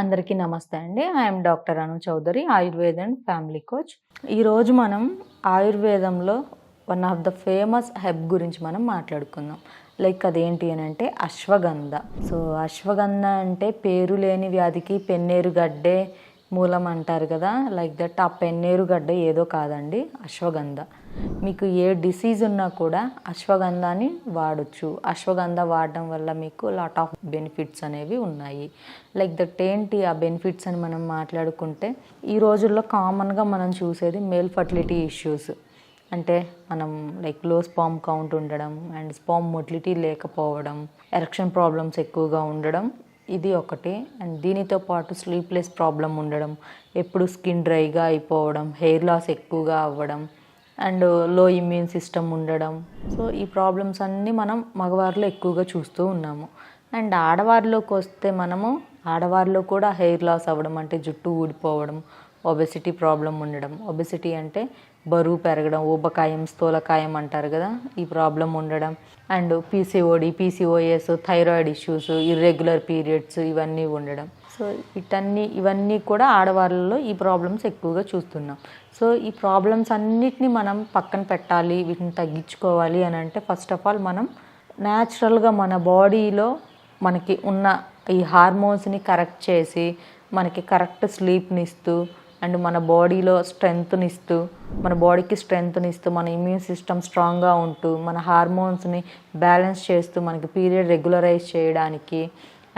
అందరికీ నమస్తే అండి. I'm doctor Anu Chowdary Ayurveda and family coach ఈరోజు మనం ఆయుర్వేదంలో one of the famous herb గురించి మనం మాట్లాడుకుందాం. లైక్ అదేంటి అని అంటే అశ్వగంధ. సో అశ్వగంధ అంటే పేరు లేని వ్యాధికి పెన్నేరు గడ్డే మూలం అంటారు కదా లైక్ దట్ ఆ పెన్నేరు గడ్డ ఏదో కాదండి అశ్వగంధ. మీకు ఏ డిసీజ్ ఉన్నా కూడా అశ్వగంధాన్ని వాడచ్చు. అశ్వగంధ వాడడం వల్ల మీకు లాట్ ఆఫ్ బెనిఫిట్స్ అనేవి ఉన్నాయి. లైక్ దట్ ఏంటి ఆ బెనిఫిట్స్ అని మనం మాట్లాడుకుంటే ఈ రోజుల్లో కామన్గా మనం చూసేది మేల్ ఫర్టిలిటీ ఇష్యూస్ అంటే మనం లైక్లో స్పామ్ కౌంట్ ఉండడం అండ్ స్పామ్ మొటిలిటీ లేకపోవడం ఎరక్షన్ ప్రాబ్లమ్స్ ఎక్కువగా ఉండడం ఇది ఒకటి. అండ్ దీనితో పాటు స్లీప్లెస్ ప్రాబ్లం ఉండడం ఎప్పుడు స్కిన్ డ్రైగా అయిపోవడం హెయిర్ లాస్ ఎక్కువగా అవ్వడం అండ్లో ఇమ్యూన్ సిస్టమ్ ఉండడం. సో ఈ ప్రాబ్లమ్స్ అన్నీ మనం మగవారిలో ఎక్కువగా చూస్తూ ఉన్నాము. అండ్ ఆడవారిలోకి వస్తే మనము ఆడవారిలో కూడా హెయిర్ లాస్ అవ్వడం అంటే జుట్టు ఊడిపోవడం ఒబెసిటీ ప్రాబ్లం ఉండడం. ఒబెసిటీ అంటే బరువు పెరగడం ఊబకాయం స్థూలకాయం అంటారు కదా ఈ ప్రాబ్లం ఉండడం. And PCOD PCOS thyroid issues irregular periods ఇవన్నీ ఉండడం. సో వీటన్ని ఇవన్నీ కూడా ఆడవాళ్ళలో ఈ ప్రాబ్లమ్స్ ఎక్కువగా చూస్తున్నాం. సో ఈ ప్రాబ్లమ్స్ అన్నిటిని మనం పక్కన పెట్టాలి వీటిని తగ్గించుకోవాలి అని అంటే ఫస్ట్ ఆఫ్ ఆల్ మనం న్యాచురల్గా మన బాడీలో మనకి ఉన్న ఈ హార్మోన్స్ని కరెక్ట్ చేసి మనకి కరెక్ట్ స్లీప్ని ఇస్తూ అండ్ మన బాడీలో స్ట్రెంగ్త్నిస్తూ మన బాడీకి స్ట్రెంగ్త్నిస్తూ మన ఇమ్యూన్ సిస్టమ్ స్ట్రాంగ్గా ఉంటూ మన హార్మోన్స్ని బ్యాలెన్స్ చేస్తూ మనకి పీరియడ్ రెగ్యులరైజ్ చేయడానికి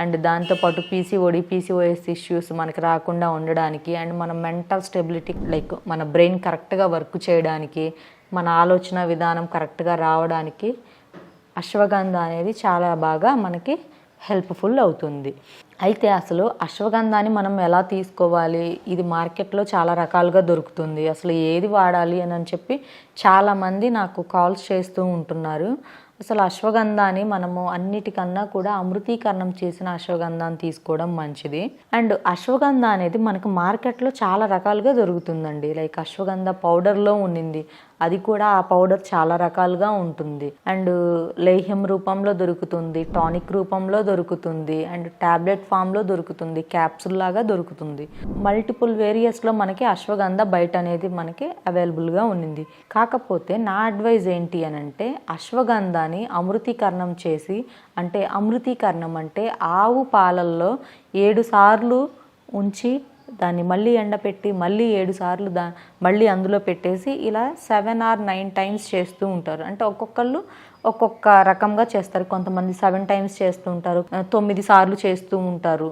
అండ్ దాంతోపాటు పీసీఓడి పీసీఓఎస్ ఇష్యూస్ మనకి రాకుండా ఉండడానికి అండ్ మన మెంటల్ స్టెబిలిటీ లైక్ మన బ్రెయిన్ కరెక్ట్గా వర్క్ చేయడానికి మన ఆలోచన విధానం కరెక్ట్గా రావడానికి అశ్వగంధ అనేది చాలా బాగా మనకి హెల్ప్ఫుల్ అవుతుంది. అయితే అసలు అశ్వగంధాన్ని మనం ఎలా తీసుకోవాలి? ఇది మార్కెట్లో చాలా రకాలుగా దొరుకుతుంది. అసలు ఏది వాడాలి అని అని చెప్పి చాలామంది నాకు కాల్స్ చేస్తూ ఉంటున్నారు. అసలు అశ్వగంధాన్ని మనము అన్నిటికన్నా కూడా అమృతీకరణం చేసిన అశ్వగంధాన్ని తీసుకోవడం మంచిది. అండ్ అశ్వగంధ అనేది మనకు మార్కెట్లో చాలా రకాలుగా దొరుకుతుందండి. లైక్ అశ్వగంధ పౌడర్లో ఉండింది అది కూడా ఆ పౌడర్ చాలా రకాలుగా ఉంటుంది. అండ్ లేహ్యం రూపంలో దొరుకుతుంది టానిక్ రూపంలో దొరుకుతుంది అండ్ ట్యాబ్లెట్ ఫామ్లో దొరుకుతుంది క్యాప్సుల్ లాగా దొరుకుతుంది. మల్టిపుల్ వేరియస్లో మనకి అశ్వగంధ బయట అనేది మనకి అవైలబుల్గా ఉండింది కాకపోతే నా అడ్వైజ్ ఏంటి అని అంటే అశ్వగంధాని అమృతీకరణం చేసి అంటే అమృతీకరణం అంటే ఆవు పాలల్లో ఏడు సార్లు ఉంచి దాన్ని మళ్ళీ ఎండపెట్టి మళ్ళీ ఏడు సార్లు దా మళ్ళీ అందులో పెట్టేసి ఇలా సెవెన్ ఆర్ నైన్ టైమ్స్ చేస్తూ ఉంటారు. అంటే ఒక్కొక్కళ్ళు ఒక్కొక్క రకంగా చేస్తారు. కొంతమంది సెవెన్ టైమ్స్ చేస్తూ ఉంటారు. తొమ్మిది సార్లు చేస్తూ ఉంటారు.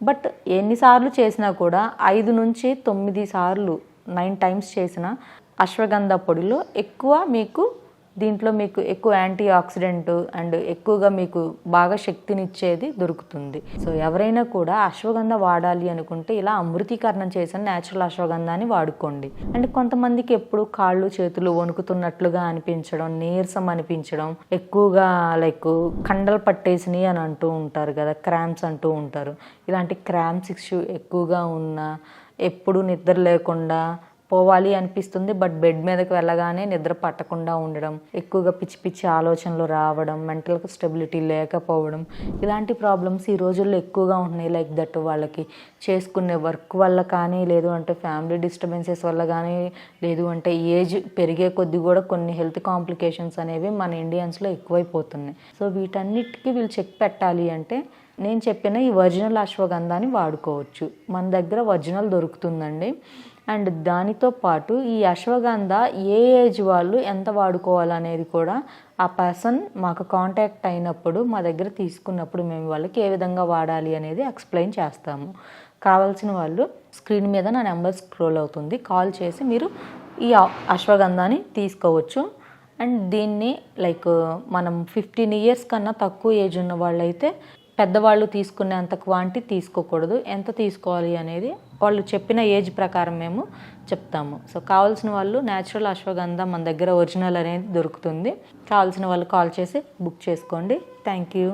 బట్ ఎన్నిసార్లు చేసినా కూడా ఐదు నుంచి తొమ్మిది సార్లు నైన్ టైమ్స్ చేసిన అశ్వగంధ పొడిలో ఎక్కువ మీకు దీంట్లో మీకు ఎక్కువ యాంటీ ఆక్సిడెంట్ అండ్ ఎక్కువగా మీకు బాగా శక్తినిచ్చేది దొరుకుతుంది. సో ఎవరైనా కూడా అశ్వగంధ వాడాలి అనుకుంటే ఇలా అమృతీకరణం చేసిన న్యాచురల్ అశ్వగంధాన్ని వాడుకోండి. అండ్ కొంతమందికి ఎప్పుడు కాళ్ళు చేతులు వణుకుతున్నట్లుగా అనిపించడం నీరసం అనిపించడం ఎక్కువగా లైక్ కండలు పట్టేసినాయి అని అంటూ ఉంటారు కదా క్రామ్స్ అంటూ ఉంటారు. ఇలాంటి క్రామ్స్ ఇష్యూ ఎక్కువగా ఉన్న ఎప్పుడు నిద్ర లేకుండా పోవాలి అనిపిస్తుంది బట్ బెడ్ మీదకి వెళ్ళగానే నిద్ర పట్టకుండా ఉండడం ఎక్కువగా పిచ్చి పిచ్చి ఆలోచనలు రావడం మెంటల్ స్టెబిలిటీ లేకపోవడం ఇలాంటి ప్రాబ్లమ్స్ ఈ రోజుల్లో ఎక్కువగా ఉంటున్నాయి. లైక్ దట్ వాళ్ళకి చేసుకునే వర్క్ వల్ల కానీ లేదు అంటే ఫ్యామిలీ డిస్టర్బెన్సెస్ వల్ల కానీ లేదు అంటే ఏజ్ పెరిగే కొద్ది కూడా కొన్ని హెల్త్ కాంప్లికేషన్స్ అనేవి మన ఇండియన్స్లో ఎక్కువైపోతున్నాయి. సో వీటన్నిటికీ వీళ్ళు చెక్ పెట్టాలి అంటే నేను చెప్పిన ఈ ఒరిజినల్ అశ్వగంధాన్ని వాడుకోవచ్చు. మన దగ్గర ఒరిజినల్ దొరుకుతుందండి. అండ్ దానితో పాటు ఈ అశ్వగంధ ఏ ఏజ్ వాళ్ళు ఎంత వాడుకోవాలనేది కూడా ఆ పర్సన్ మాకు కాంటాక్ట్ అయినప్పుడు మా దగ్గర తీసుకున్నప్పుడు మేము వాళ్ళకి ఏ విధంగా వాడాలి అనేది ఎక్స్ప్లెయిన్ చేస్తాము. కావాల్సిన వాళ్ళు స్క్రీన్ మీద నా నెంబర్ స్క్రోల్ అవుతుంది. కాల్ చేసి మీరు ఈ అశ్వగంధాన్ని తీసుకోవచ్చు. అండ్ దీన్ని లైక్ మనం ఫిఫ్టీన్ ఇయర్స్ కన్నా తక్కువ ఏజ్ ఉన్న వాళ్ళైతే పెద్దవాళ్ళు తీసుకునే అంత క్వాంటిటీ తీసుకోకూడదు. ఎంత తీసుకోవాలి అనేది వాళ్ళు చెప్పిన ఏజ్ ప్రకారం మేము చెప్తాము. సో కావాల్సిన వాళ్ళు న్యాచురల్ అశ్వగంధ మన దగ్గర ఒరిజినల్ అనేది దొరుకుతుంది. కావాల్సిన వాళ్ళు కాల్ చేసి బుక్ చేసుకోండి. Thank you